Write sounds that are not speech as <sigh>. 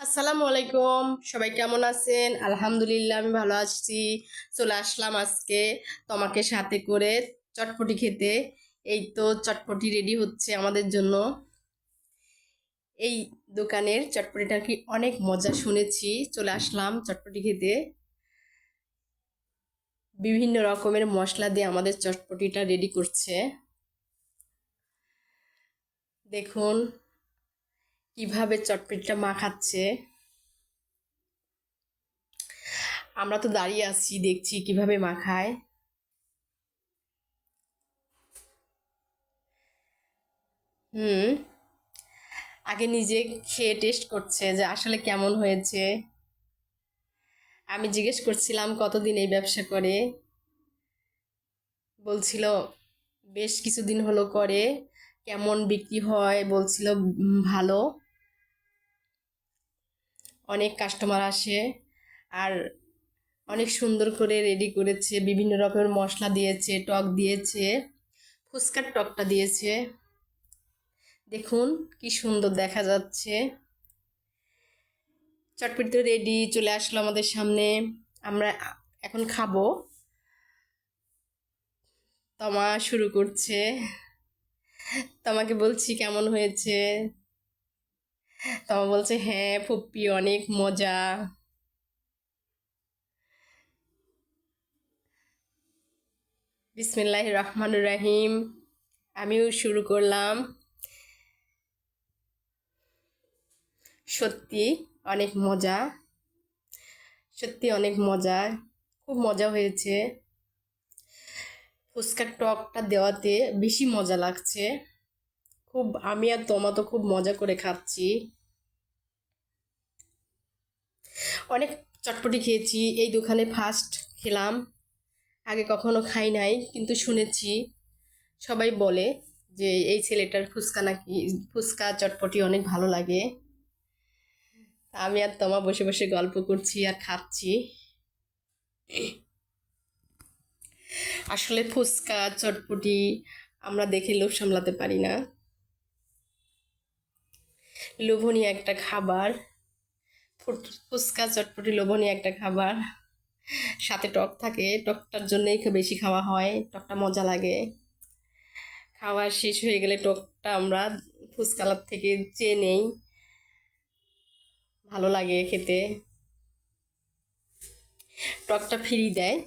আসসালামু আলাইকুম। সবাই কেমন আছেন? আলহামদুলিল্লাহ, আমি ভালো আছি। চলে আসলাম আজকে তোমাকে সাথে করে চটপটি খেতে। এই তো চটপটি রেডি হচ্ছে আমাদের জন্য। এই দোকানের চটপটিটা কি অনেক মজা শুনেছি। চলে আসলাম চটপটি খেতে। বিভিন্ন রকমের মশলা দিয়ে আমাদের চটপটিটা রেডি করছে। দেখুন কীভাবে চটপটিটা মাখাচ্ছে আমরা তো দাঁড়িয়ে আছি, দেখছি কীভাবে মাখায় হুম, আগে নিজে খেয়ে টেস্ট করছে যে আসলে কেমন হয়েছে। আমি জিজ্ঞেস করছিলাম, কতদিন এই ব্যবসা করে? বলছিল, বেশ কিছুদিন হলো করে, কেমন বিক্রি হয়? বলছিল ভালো। অনেক কাস্টমার আসে আর অনেক সুন্দর করে রেডি করেছে, বিভিন্ন রকমের মশলা দিয়েছে, টক দিয়েছে ফুচকার টকটা দিয়েছে। দেখুন কি সুন্দর দেখা যাচ্ছে। চটপটি তো রেডি চলে আসলো আমাদের সামনে। আমরা এখন খাব। তমা শুরু করছে। তোমাকে বলছি কেমন হয়েছে? <laughs> তমা বলছে হ্যাঁ ফুপ্পি, অনেক মজা। বিসমিল্লাহ রহমানুর রাহিম। আমিও শুরু করলাম। সত্যি অনেক মজা। সত্যি অনেক মজা। খুব মজা হয়েছে। ফুচকার টকটা দেওয়াতে বেশি মজা লাগছে। খুব, আমি আর তোমা তো খুব মজা করে খাচ্ছি। অনেক চটপটি খেয়েছি, এই দোকানে ফার্স্ট খেলাম। আগে কখনো খাই নাই, কিন্তু শুনেছি সবাই বলে যে এই ছেলেটার ফুচকা নাকি, ফুচকা, চটপটি অনেক ভালো লাগে। আমি আর তোমা বসে বসে গল্প করছি আর খাচ্ছি। আসলে ফুচকা, চটপটি আমরা দেখে লোভ সামলাতে পারি না। লোভনীয় একটা খাবার। ফুচকা চটপটি লোভনীয় একটা খাবার। সাথে টক থাকে, টকটার জন্যই খুব বেশি খাওয়া হয়, টকটা মজা লাগে। খাওয়া শেষ হয়ে গেলে টকটা আমরা ফুচকালার থেকে চেয়ে নেই। ভালো লাগে খেতে। টকটা ফ্রি দেয়।